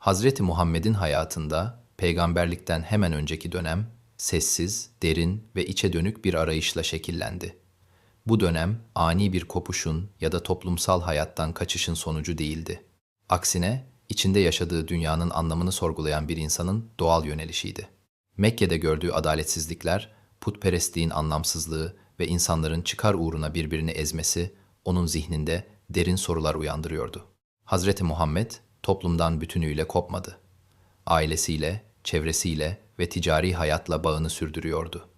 Hazreti Muhammed'in hayatında peygamberlikten hemen önceki dönem sessiz, derin ve içe dönük bir arayışla şekillendi. Bu dönem ani bir kopuşun ya da toplumsal hayattan kaçışın sonucu değildi. Aksine içinde yaşadığı dünyanın anlamını sorgulayan bir insanın doğal yönelişiydi. Mekke'de gördüğü adaletsizlikler, putperestliğin anlamsızlığı ve insanların çıkar uğruna birbirini ezmesi onun zihninde derin sorular uyandırıyordu. Hazreti Muhammed toplumdan bütünüyle kopmadı. Ailesiyle, çevresiyle ve ticari hayatla bağını sürdürüyordu.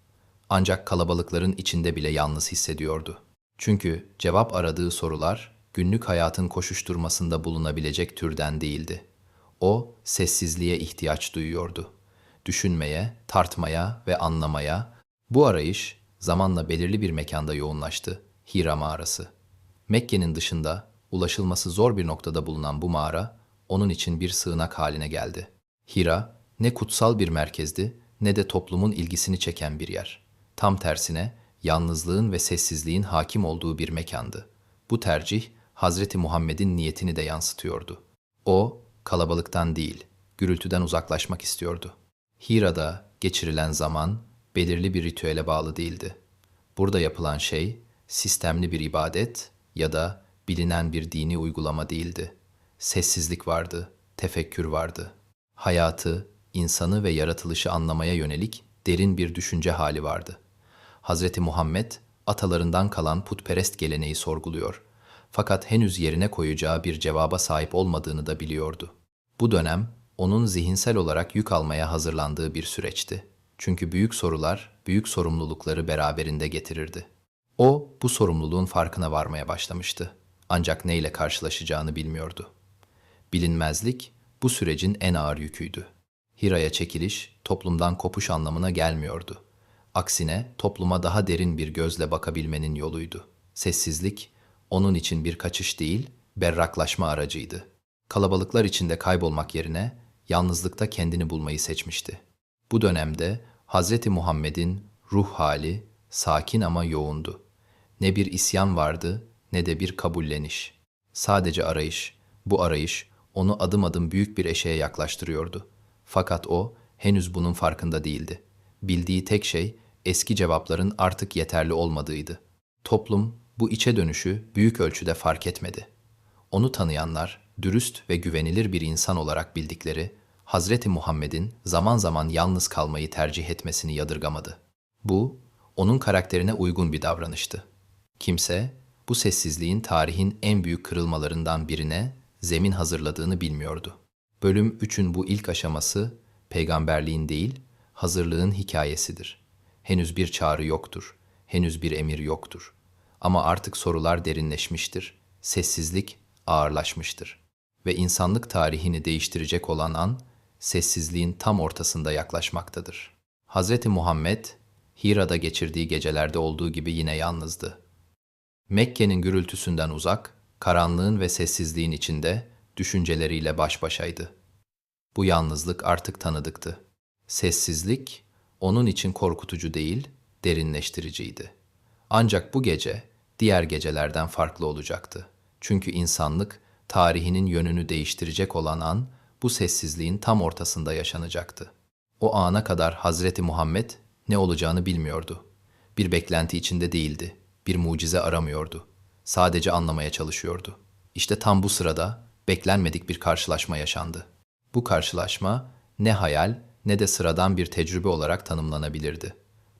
Ancak kalabalıkların içinde bile yalnız hissediyordu. Çünkü cevap aradığı sorular günlük hayatın koşuşturmasında bulunabilecek türden değildi. O sessizliğe ihtiyaç duyuyordu. Düşünmeye, tartmaya ve anlamaya. Bu arayış zamanla belirli bir mekanda yoğunlaştı. Hira mağarası. Mekke'nin dışında ulaşılması zor bir noktada bulunan bu mağara onun için bir sığınak haline geldi. Hira ne kutsal bir merkezdi ne de toplumun ilgisini çeken bir yer. Tam tersine yalnızlığın ve sessizliğin hakim olduğu bir mekandı. Bu tercih Hazreti Muhammed'in niyetini de yansıtıyordu. O kalabalıktan değil, gürültüden uzaklaşmak istiyordu. Hira'da geçirilen zaman belirli bir ritüele bağlı değildi. Burada yapılan şey sistemli bir ibadet ya da bilinen bir dini uygulama değildi. Sessizlik vardı, tefekkür vardı. Hayatı, insanı ve yaratılışı anlamaya yönelik derin bir düşünce hali vardı. Hazreti Muhammed atalarından kalan putperest geleneği sorguluyor. Fakat henüz yerine koyacağı bir cevaba sahip olmadığını da biliyordu. Bu dönem onun zihinsel olarak yük almaya hazırlandığı bir süreçti. Çünkü büyük sorular, büyük sorumlulukları beraberinde getirirdi. O bu sorumluluğun farkına varmaya başlamıştı. Ancak neyle karşılaşacağını bilmiyordu. Bilinmezlik bu sürecin en ağır yüküydü. Hira'ya çekiliş toplumdan kopuş anlamına gelmiyordu. Aksine topluma daha derin bir gözle bakabilmenin yoluydu. Sessizlik onun için bir kaçış değil, berraklaşma aracıydı. Kalabalıklar içinde kaybolmak yerine yalnızlıkta kendini bulmayı seçmişti. Bu dönemde Hazreti Muhammed'in ruh hali sakin ama yoğundu. Ne bir isyan vardı ne de bir kabulleniş. Sadece arayış. Bu arayış onu adım adım büyük bir eşeğe yaklaştırıyordu. Fakat o henüz bunun farkında değildi. Bildiği tek şey eski cevapların artık yeterli olmadığıydı. Toplum bu içe dönüşü büyük ölçüde fark etmedi. Onu tanıyanlar dürüst ve güvenilir bir insan olarak bildikleri Hazreti Muhammed'in zaman zaman yalnız kalmayı tercih etmesini yadırgamadı. Bu onun karakterine uygun bir davranıştı. Kimse bu sessizliğin tarihin en büyük kırılmalarından birine zemin hazırladığını bilmiyordu. Bölüm 3'ün bu ilk aşaması peygamberliğin değil, hazırlığın hikayesidir. Henüz bir çağrı yoktur, henüz bir emir yoktur. Ama artık sorular derinleşmiştir, sessizlik ağırlaşmıştır. Ve insanlık tarihini değiştirecek olan an, sessizliğin tam ortasında yaklaşmaktadır. Hz. Muhammed, Hira'da geçirdiği gecelerde olduğu gibi yine yalnızdı. Mekke'nin gürültüsünden uzak, karanlığın ve sessizliğin içinde düşünceleriyle baş başaydı. Bu yalnızlık artık tanıdıktı. Sessizlik onun için korkutucu değil, derinleştiriciydi. Ancak bu gece diğer gecelerden farklı olacaktı. Çünkü insanlık tarihinin yönünü değiştirecek olan an bu sessizliğin tam ortasında yaşanacaktı. O ana kadar Hazreti Muhammed ne olacağını bilmiyordu. Bir beklenti içinde değildi, bir mucize aramıyordu. Sadece anlamaya çalışıyordu. İşte tam bu sırada beklenmedik bir karşılaşma yaşandı. Bu karşılaşma ne hayal ne de sıradan bir tecrübe olarak tanımlanabilirdi.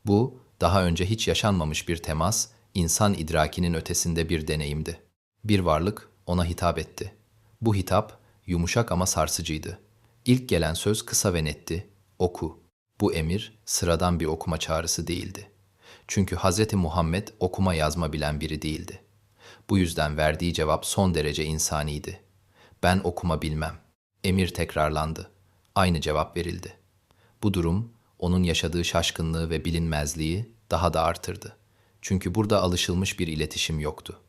Bu, daha önce hiç yaşanmamış bir temas, insan idrakinin ötesinde bir deneyimdi. Bir varlık ona hitap etti. Bu hitap yumuşak ama sarsıcıydı. İlk gelen söz kısa ve netti. Oku. Bu emir sıradan bir okuma çağrısı değildi. Çünkü Hz. Muhammed okuma yazma bilen biri değildi. Bu yüzden verdiği cevap son derece insaniydi. Ben okuma bilmem. Emir tekrarlandı. Aynı cevap verildi. Bu durum onun yaşadığı şaşkınlığı ve bilinmezliği daha da artırdı. Çünkü burada alışılmış bir iletişim yoktu.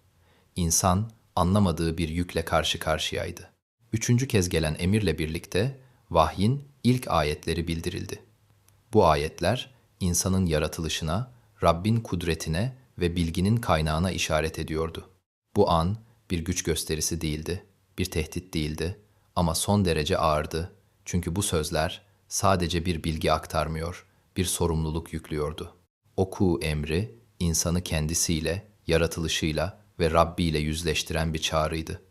İnsan anlamadığı bir yükle karşı karşıyaydı. Üçüncü kez gelen emirle birlikte vahyin ilk ayetleri bildirildi. Bu ayetler insanın yaratılışına, Rabbin kudretine ve bilginin kaynağına işaret ediyordu. Bu an bir güç gösterisi değildi, bir tehdit değildi, Ama son derece ağırdı. Çünkü bu sözler sadece bir bilgi aktarmıyor, bir sorumluluk yüklüyordu. Oku emri, insanı kendisiyle, yaratılışıyla ve Rabbi ile yüzleştiren bir çağrıydı.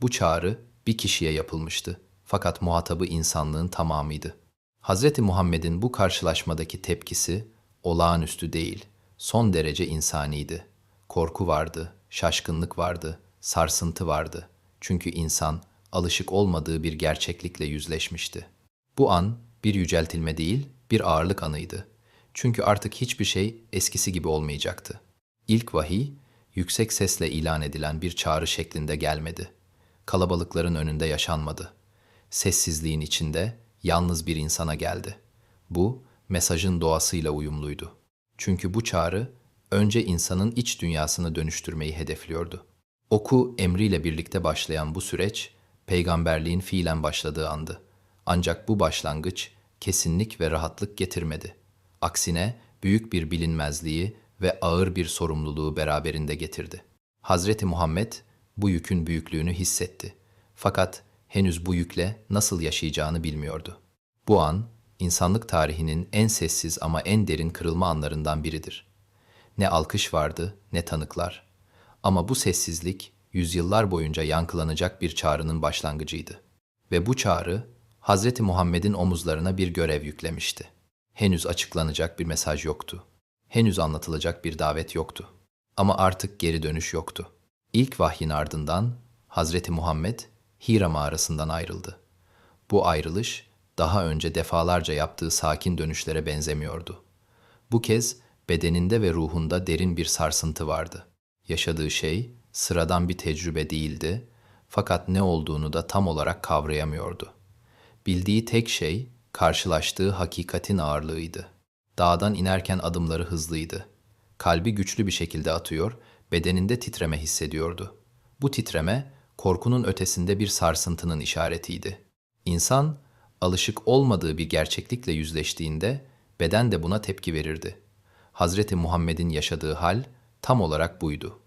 Bu çağrı bir kişiye yapılmıştı. Fakat muhatabı insanlığın tamamıydı. Hazreti Muhammed'in bu karşılaşmadaki tepkisi olağanüstü değil, son derece insaniydi. Korku vardı, şaşkınlık vardı, sarsıntı vardı. Çünkü insan alışık olmadığı bir gerçeklikle yüzleşmişti. Bu an bir yüceltilme değil, bir ağırlık anıydı. Çünkü artık hiçbir şey eskisi gibi olmayacaktı. İlk vahiy, yüksek sesle ilan edilen bir çağrı şeklinde gelmedi. Kalabalıkların önünde yaşanmadı. Sessizliğin içinde yalnız bir insana geldi. Bu, mesajın doğasıyla uyumluydu. Çünkü bu çağrı, önce insanın iç dünyasını dönüştürmeyi hedefliyordu. Oku emriyle birlikte başlayan bu süreç, peygamberliğin fiilen başladığı andı. Ancak bu başlangıç kesinlik ve rahatlık getirmedi. Aksine büyük bir bilinmezliği ve ağır bir sorumluluğu beraberinde getirdi. Hazreti Muhammed bu yükün büyüklüğünü hissetti. Fakat henüz bu yükle nasıl yaşayacağını bilmiyordu. Bu an insanlık tarihinin en sessiz ama en derin kırılma anlarından biridir. Ne alkış vardı ne tanıklar. Ama bu sessizlik yüzyıllar boyunca yankılanacak bir çağrının başlangıcıydı. Ve bu çağrı Hazreti Muhammed'in omuzlarına bir görev yüklemişti. Henüz açıklanacak bir mesaj yoktu. Henüz anlatılacak bir davet yoktu. Ama artık geri dönüş yoktu. İlk vahyin ardından Hazreti Muhammed Hira mağarasından ayrıldı. Bu ayrılış daha önce defalarca yaptığı sakin dönüşlere benzemiyordu. Bu kez bedeninde ve ruhunda derin bir sarsıntı vardı. Yaşadığı şey sıradan bir tecrübe değildi fakat ne olduğunu da tam olarak kavrayamıyordu. Bildiği tek şey karşılaştığı hakikatin ağırlığıydı. Dağdan inerken adımları hızlıydı. Kalbi güçlü bir şekilde atıyor, bedeninde titreme hissediyordu. Bu titreme korkunun ötesinde bir sarsıntının işaretiydi. İnsan alışık olmadığı bir gerçeklikle yüzleştiğinde beden de buna tepki verirdi. Hazreti Muhammed'in yaşadığı hal tam olarak buydu.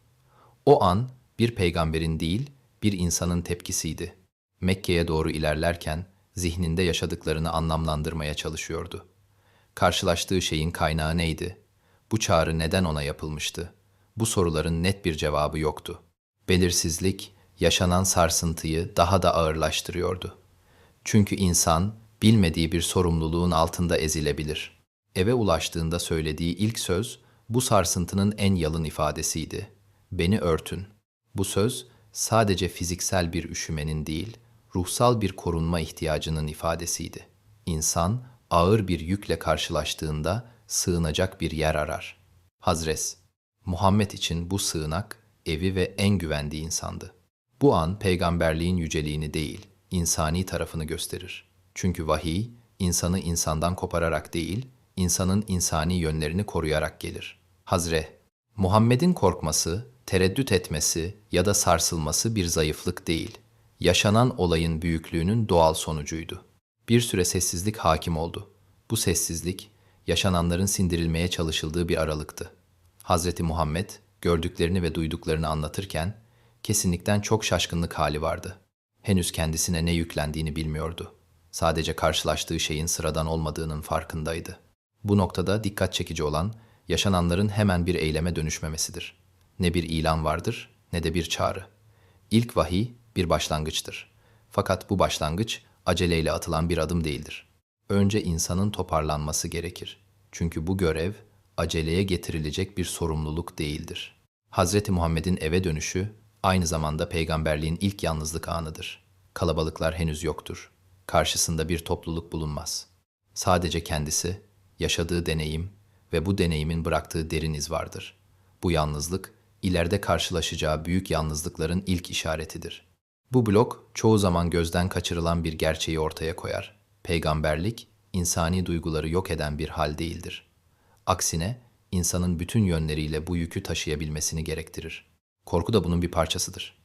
O an bir peygamberin değil, bir insanın tepkisiydi. Mekke'ye doğru ilerlerken zihninde yaşadıklarını anlamlandırmaya çalışıyordu. Karşılaştığı şeyin kaynağı neydi? Bu çağrı neden ona yapılmıştı? Bu soruların net bir cevabı yoktu. Belirsizlik, yaşanan sarsıntıyı daha da ağırlaştırıyordu. Çünkü insan bilmediği bir sorumluluğun altında ezilebilir. Eve ulaştığında söylediği ilk söz bu sarsıntının en yalın ifadesiydi. Beni örtün. Bu söz sadece fiziksel bir üşümenin değil, ruhsal bir korunma ihtiyacının ifadesiydi. İnsan ağır bir yükle karşılaştığında sığınacak bir yer arar. Hazres, Muhammed için bu sığınak evi ve en güvendiği insandı. Bu an peygamberliğin yüceliğini değil, insani tarafını gösterir. Çünkü vahiy, insanı insandan kopararak değil, insanın insani yönlerini koruyarak gelir. Hazre, Muhammed'in korkması, tereddüt etmesi ya da sarsılması bir zayıflık değil, yaşanan olayın büyüklüğünün doğal sonucuydu. Bir süre sessizlik hakim oldu. Bu sessizlik, yaşananların sindirilmeye çalışıldığı bir aralıktı. Hazreti Muhammed, gördüklerini ve duyduklarını anlatırken, kesinlikten çok şaşkınlık hali vardı. Henüz kendisine ne yüklendiğini bilmiyordu. Sadece karşılaştığı şeyin sıradan olmadığının farkındaydı. Bu noktada dikkat çekici olan, yaşananların hemen bir eyleme dönüşmemesidir. Ne bir ilan vardır, ne de bir çağrı. İlk vahiy bir başlangıçtır. Fakat bu başlangıç aceleyle atılan bir adım değildir. Önce insanın toparlanması gerekir. Çünkü bu görev aceleye getirilecek bir sorumluluk değildir. Hazreti Muhammed'in eve dönüşü aynı zamanda peygamberliğin ilk yalnızlık anıdır. Kalabalıklar henüz yoktur. Karşısında bir topluluk bulunmaz. Sadece kendisi, yaşadığı deneyim ve bu deneyimin bıraktığı derin iz vardır. Bu yalnızlık, ileride karşılaşacağı büyük yalnızlıkların ilk işaretidir. Bu blok çoğu zaman gözden kaçırılan bir gerçeği ortaya koyar. Peygamberlik, insani duyguları yok eden bir hal değildir. Aksine, insanın bütün yönleriyle bu yükü taşıyabilmesini gerektirir. Korku da bunun bir parçasıdır.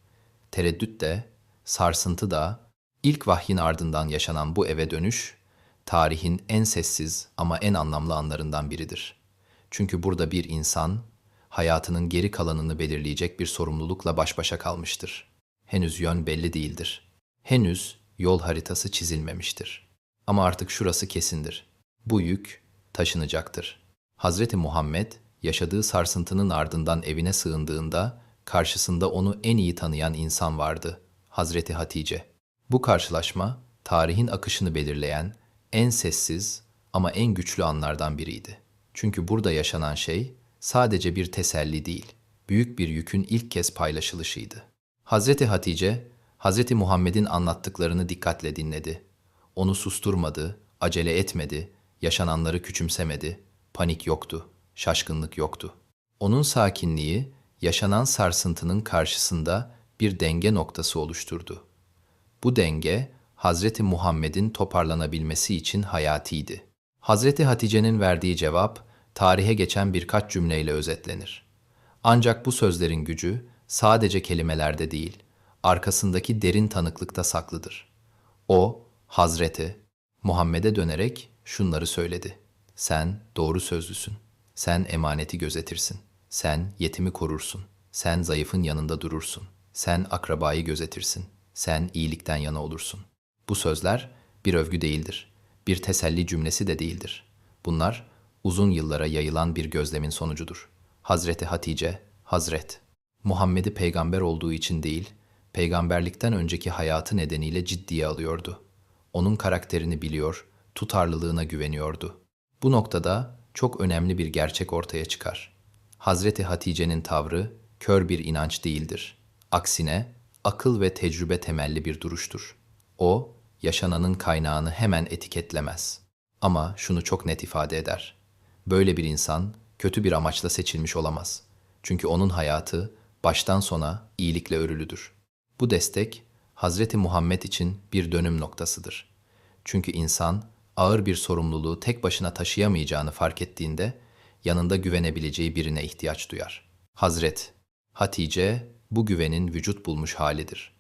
Tereddüt de, sarsıntı da, ilk vahyin ardından yaşanan bu eve dönüş, tarihin en sessiz ama en anlamlı anlarından biridir. Çünkü burada bir insan, hayatının geri kalanını belirleyecek bir sorumlulukla baş başa kalmıştır. Henüz yön belli değildir. Henüz yol haritası çizilmemiştir. Ama artık şurası kesindir. Bu yük taşınacaktır. Hazreti Muhammed yaşadığı sarsıntının ardından evine sığındığında karşısında onu en iyi tanıyan insan vardı. Hazreti Hatice. Bu karşılaşma tarihin akışını belirleyen en sessiz ama en güçlü anlardan biriydi. Çünkü burada yaşanan şey sadece bir teselli değil, büyük bir yükün ilk kez paylaşılışıydı. Hazreti Hatice, Hazreti Muhammed'in anlattıklarını dikkatle dinledi. Onu susturmadı, acele etmedi, yaşananları küçümsemedi, panik yoktu, şaşkınlık yoktu. Onun sakinliği, yaşanan sarsıntının karşısında bir denge noktası oluşturdu. Bu denge, Hazreti Muhammed'in toparlanabilmesi için hayatiydi. Hazreti Hatice'nin verdiği cevap, tarihe geçen birkaç cümleyle özetlenir. Ancak bu sözlerin gücü sadece kelimelerde değil, arkasındaki derin tanıklıkta saklıdır. O, Hazreti Muhammed'e dönerek şunları söyledi. Sen doğru sözlüsün. Sen emaneti gözetirsin. Sen yetimi korursun. Sen zayıfın yanında durursun. Sen akrabayı gözetirsin. Sen iyilikten yana olursun. Bu sözler bir övgü değildir. Bir teselli cümlesi de değildir. Bunlar uzun yıllara yayılan bir gözlemin sonucudur. Hazreti Hatice, Hazret, Muhammed'i peygamber olduğu için değil, peygamberlikten önceki hayatı nedeniyle ciddiye alıyordu. Onun karakterini biliyor, tutarlılığına güveniyordu. Bu noktada çok önemli bir gerçek ortaya çıkar. Hazreti Hatice'nin tavrı kör bir inanç değildir. Aksine akıl ve tecrübe temelli bir duruştur. O, yaşananın kaynağını hemen etiketlemez. Ama şunu çok net ifade eder. Böyle bir insan kötü bir amaçla seçilmiş olamaz. Çünkü onun hayatı baştan sona iyilikle örülüdür. Bu destek Hazreti Muhammed için bir dönüm noktasıdır. Çünkü insan ağır bir sorumluluğu tek başına taşıyamayacağını fark ettiğinde yanında güvenebileceği birine ihtiyaç duyar. Hazret Hatice bu güvenin vücut bulmuş halidir.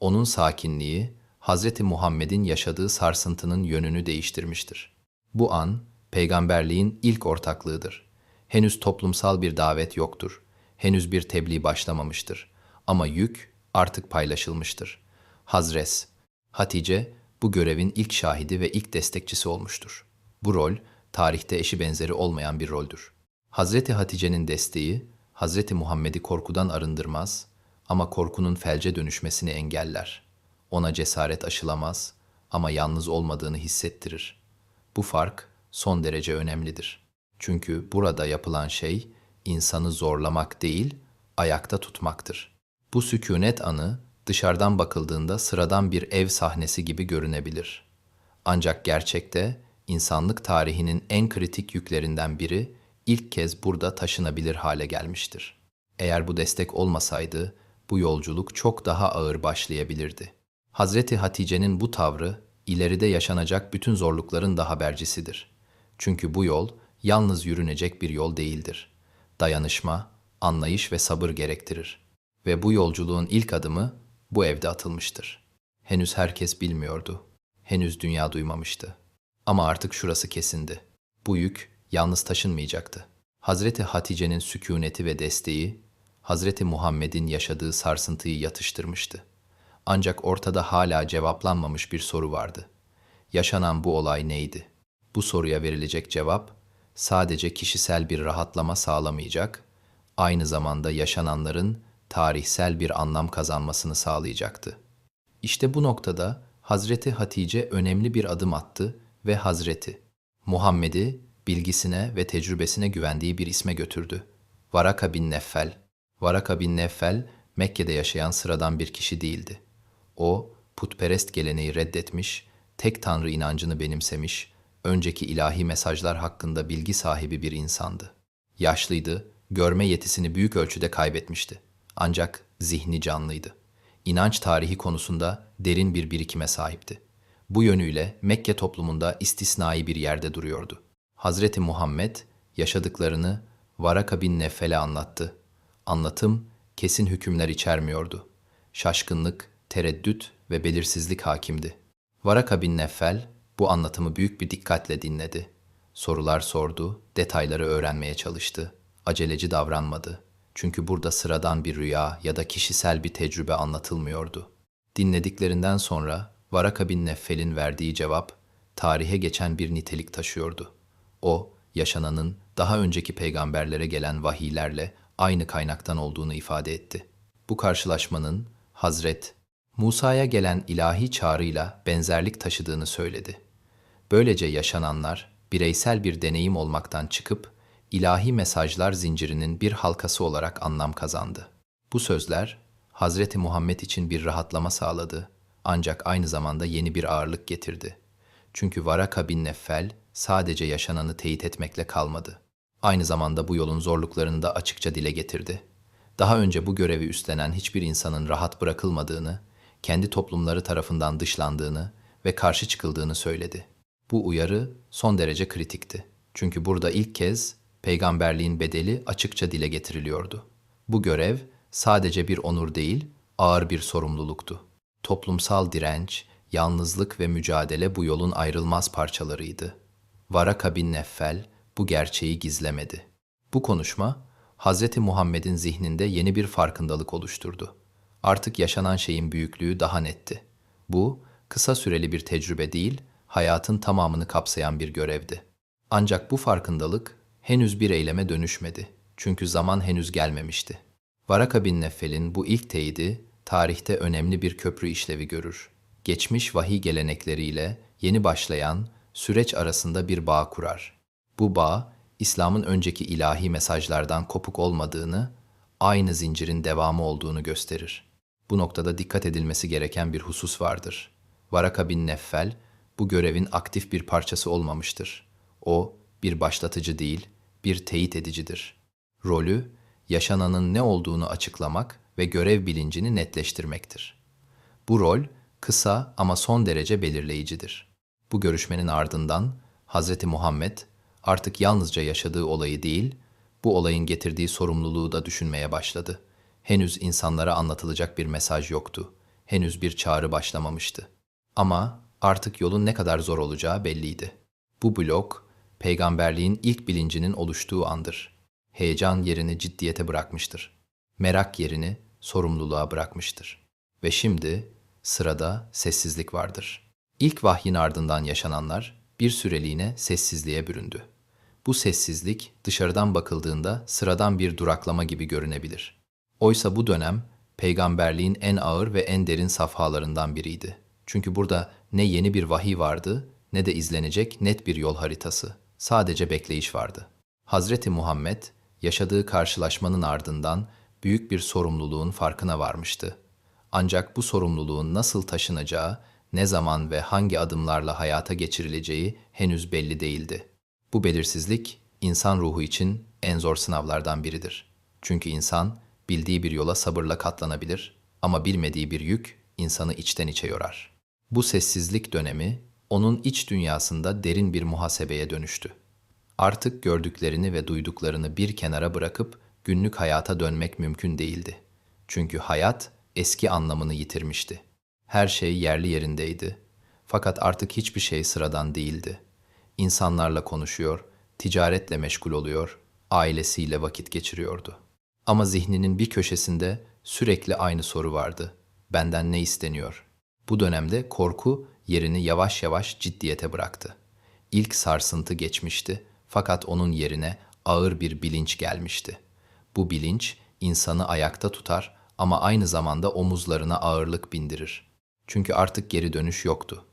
Onun sakinliği Hazreti Muhammed'in yaşadığı sarsıntının yönünü değiştirmiştir. Bu an peygamberliğin ilk ortaklığıdır. Henüz toplumsal bir davet yoktur. Henüz bir tebliğ başlamamıştır. Ama yük artık paylaşılmıştır. Hazres, Hatice bu görevin ilk şahidi ve ilk destekçisi olmuştur. Bu rol tarihte eşi benzeri olmayan bir roldür. Hazreti Hatice'nin desteği Hazreti Muhammed'i korkudan arındırmaz ama korkunun felce dönüşmesini engeller. Ona cesaret aşılamaz ama yalnız olmadığını hissettirir. Bu fark son derece önemlidir. Çünkü burada yapılan şey insanı zorlamak değil, ayakta tutmaktır. Bu sükunet anı dışarıdan bakıldığında sıradan bir ev sahnesi gibi görünebilir. Ancak gerçekte insanlık tarihinin en kritik yüklerinden biri ilk kez burada taşınabilir hale gelmiştir. Eğer bu destek olmasaydı bu yolculuk çok daha ağır başlayabilirdi. Hazreti Hatice'nin bu tavrı ileride yaşanacak bütün zorlukların da habercisidir. Çünkü bu yol yalnız yürünecek bir yol değildir. Dayanışma, anlayış ve sabır gerektirir. Ve bu yolculuğun ilk adımı bu evde atılmıştır. Henüz herkes bilmiyordu. Henüz dünya duymamıştı. Ama artık şurası kesindi. Bu yük yalnız taşınmayacaktı. Hazreti Hatice'nin sükuneti ve desteği, Hazreti Muhammed'in yaşadığı sarsıntıyı yatıştırmıştı. Ancak ortada hala cevaplanmamış bir soru vardı. Yaşanan bu olay neydi? Bu soruya verilecek cevap sadece kişisel bir rahatlama sağlamayacak, aynı zamanda yaşananların tarihsel bir anlam kazanmasını sağlayacaktı. İşte bu noktada Hazreti Hatice önemli bir adım attı ve Hazreti Muhammed'i bilgisine ve tecrübesine güvendiği bir isme götürdü. Varaka bin Neffel. Varaka bin Neffel Mekke'de yaşayan sıradan bir kişi değildi. O putperest geleneği reddetmiş, tek tanrı inancını benimsemiş, önceki ilahi mesajlar hakkında bilgi sahibi bir insandı. Yaşlıydı, görme yetisini büyük ölçüde kaybetmişti. Ancak zihni canlıydı. İnanç tarihi konusunda derin bir birikime sahipti. Bu yönüyle Mekke toplumunda istisnai bir yerde duruyordu. Hazreti Muhammed yaşadıklarını Varaka bin Neffel'e anlattı. Anlatım kesin hükümler içermiyordu. Şaşkınlık, tereddüt ve belirsizlik hakimdi. Varaka bin Neffel bu anlatımı büyük bir dikkatle dinledi. Sorular sordu, detayları öğrenmeye çalıştı. Aceleci davranmadı. Çünkü burada sıradan bir rüya ya da kişisel bir tecrübe anlatılmıyordu. Dinlediklerinden sonra Varaka bin Neffel'in verdiği cevap, tarihe geçen bir nitelik taşıyordu. O, yaşananın daha önceki peygamberlere gelen vahiylerle aynı kaynaktan olduğunu ifade etti. Bu karşılaşmanın Hazret Musa'ya gelen ilahi çağrıyla benzerlik taşıdığını söyledi. Böylece yaşananlar bireysel bir deneyim olmaktan çıkıp ilahi mesajlar zincirinin bir halkası olarak anlam kazandı. Bu sözler Hazreti Muhammed için bir rahatlama sağladı ancak aynı zamanda yeni bir ağırlık getirdi. Çünkü Varaka bin Neffel sadece yaşananı teyit etmekle kalmadı. Aynı zamanda bu yolun zorluklarını da açıkça dile getirdi. Daha önce bu görevi üstlenen hiçbir insanın rahat bırakılmadığını, kendi toplumları tarafından dışlandığını ve karşı çıkıldığını söyledi. Bu uyarı son derece kritikti. Çünkü burada ilk kez peygamberliğin bedeli açıkça dile getiriliyordu. Bu görev sadece bir onur değil, ağır bir sorumluluktu. Toplumsal direnç, yalnızlık ve mücadele bu yolun ayrılmaz parçalarıydı. Varaka bin Neffel bu gerçeği gizlemedi. Bu konuşma, Hz. Muhammed'in zihninde yeni bir farkındalık oluşturdu. Artık yaşanan şeyin büyüklüğü daha netti. Bu, kısa süreli bir tecrübe değil, hayatın tamamını kapsayan bir görevdi. Ancak bu farkındalık henüz bir eyleme dönüşmedi. Çünkü zaman henüz gelmemişti. Varaka bin Neffel'in bu ilk teyidi tarihte önemli bir köprü işlevi görür. Geçmiş vahiy gelenekleriyle yeni başlayan süreç arasında bir bağ kurar. Bu bağ, İslam'ın önceki ilahi mesajlardan kopuk olmadığını, aynı zincirin devamı olduğunu gösterir. Bu noktada dikkat edilmesi gereken bir husus vardır. Varaka bin Neffel, bu görevin aktif bir parçası olmamıştır. O, bir başlatıcı değil, bir teyit edicidir. Rolü, yaşananın ne olduğunu açıklamak ve görev bilincini netleştirmektir. Bu rol, kısa ama son derece belirleyicidir. Bu görüşmenin ardından Hz. Muhammed artık yalnızca yaşadığı olayı değil, bu olayın getirdiği sorumluluğu da düşünmeye başladı. Henüz insanlara anlatılacak bir mesaj yoktu. Henüz bir çağrı başlamamıştı. Ama artık yolun ne kadar zor olacağı belliydi. Bu blok, peygamberliğin ilk bilincinin oluştuğu andır. Heyecan yerini ciddiyete bırakmıştır. Merak yerini sorumluluğa bırakmıştır. Ve şimdi sırada sessizlik vardır. İlk vahyin ardından yaşananlar bir süreliğine sessizliğe büründü. Bu sessizlik dışarıdan bakıldığında sıradan bir duraklama gibi görünebilir. Oysa bu dönem peygamberliğin en ağır ve en derin safhalarından biriydi. Çünkü burada ne yeni bir vahiy vardı ne de izlenecek net bir yol haritası. Sadece bekleyiş vardı. Hazreti Muhammed yaşadığı karşılaşmanın ardından büyük bir sorumluluğun farkına varmıştı. Ancak bu sorumluluğun nasıl taşınacağı, ne zaman ve hangi adımlarla hayata geçirileceği henüz belli değildi. Bu belirsizlik insan ruhu için en zor sınavlardan biridir. Çünkü insan bildiği bir yola sabırla katlanabilir ama bilmediği bir yük insanı içten içe yorar. Bu sessizlik dönemi onun iç dünyasında derin bir muhasebeye dönüştü. Artık gördüklerini ve duyduklarını bir kenara bırakıp günlük hayata dönmek mümkün değildi. Çünkü hayat eski anlamını yitirmişti. Her şey yerli yerindeydi. Fakat artık hiçbir şey sıradan değildi. İnsanlarla konuşuyor, ticaretle meşgul oluyor, ailesiyle vakit geçiriyordu. Ama zihninin bir köşesinde sürekli aynı soru vardı. Benden ne isteniyor? Bu dönemde korku yerini yavaş yavaş ciddiyete bıraktı. İlk sarsıntı geçmişti fakat onun yerine ağır bir bilinç gelmişti. Bu bilinç insanı ayakta tutar ama aynı zamanda omuzlarına ağırlık bindirir. Çünkü artık geri dönüş yoktu.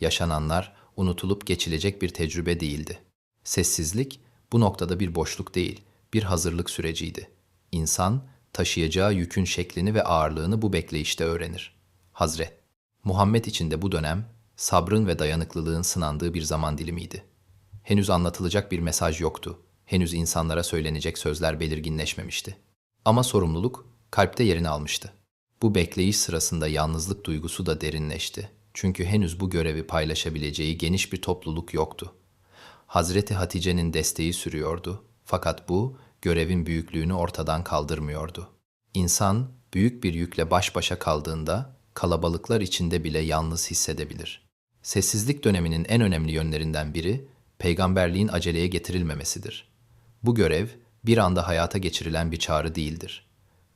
Yaşananlar unutulup geçilecek bir tecrübe değildi. Sessizlik bu noktada bir boşluk değil, bir hazırlık süreciydi. İnsan taşıyacağı yükün şeklini ve ağırlığını bu bekleyişte öğrenir. Hazret Muhammed için de bu dönem sabrın ve dayanıklılığın sınandığı bir zaman dilimiydi. Henüz anlatılacak bir mesaj yoktu. Henüz insanlara söylenecek sözler belirginleşmemişti. Ama sorumluluk kalpte yerini almıştı. Bu bekleyiş sırasında yalnızlık duygusu da derinleşti. Çünkü henüz bu görevi paylaşabileceği geniş bir topluluk yoktu. Hazreti Hatice'nin desteği sürüyordu. Fakat bu görevin büyüklüğünü ortadan kaldırmıyordu. İnsan büyük bir yükle baş başa kaldığında kalabalıklar içinde bile yalnız hissedebilir. Sessizlik döneminin en önemli yönlerinden biri peygamberliğin aceleye getirilmemesidir. Bu görev bir anda hayata geçirilen bir çağrı değildir.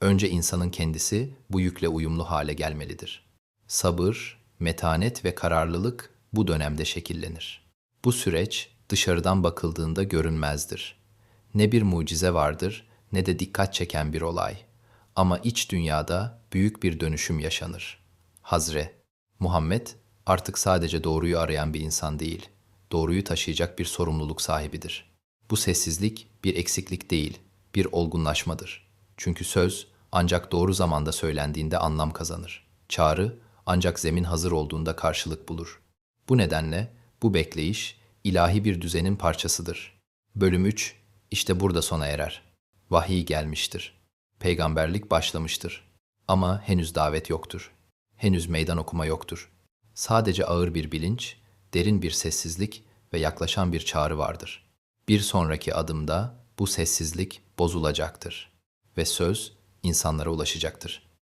Önce insanın kendisi bu yükle uyumlu hale gelmelidir. Sabır, metanet ve kararlılık bu dönemde şekillenir. Bu süreç dışarıdan bakıldığında görünmezdir. Ne bir mucize vardır ne de dikkat çeken bir olay. Ama iç dünyada büyük bir dönüşüm yaşanır. Hazre Muhammed artık sadece doğruyu arayan bir insan değil, doğruyu taşıyacak bir sorumluluk sahibidir. Bu sessizlik bir eksiklik değil, bir olgunlaşmadır. Çünkü söz ancak doğru zamanda söylendiğinde anlam kazanır. Çağrı ancak zemin hazır olduğunda karşılık bulur. Bu nedenle bu bekleyiş ilahi bir düzenin parçasıdır. Bölüm 3 işte burada sona erer. Vahiy gelmiştir. Peygamberlik başlamıştır. Ama henüz davet yoktur. Henüz meydan okuma yoktur. Sadece ağır bir bilinç, derin bir sessizlik ve yaklaşan bir çağrı vardır. Bir sonraki adımda bu sessizlik bozulacaktır ve söz insanlara ulaşacaktır.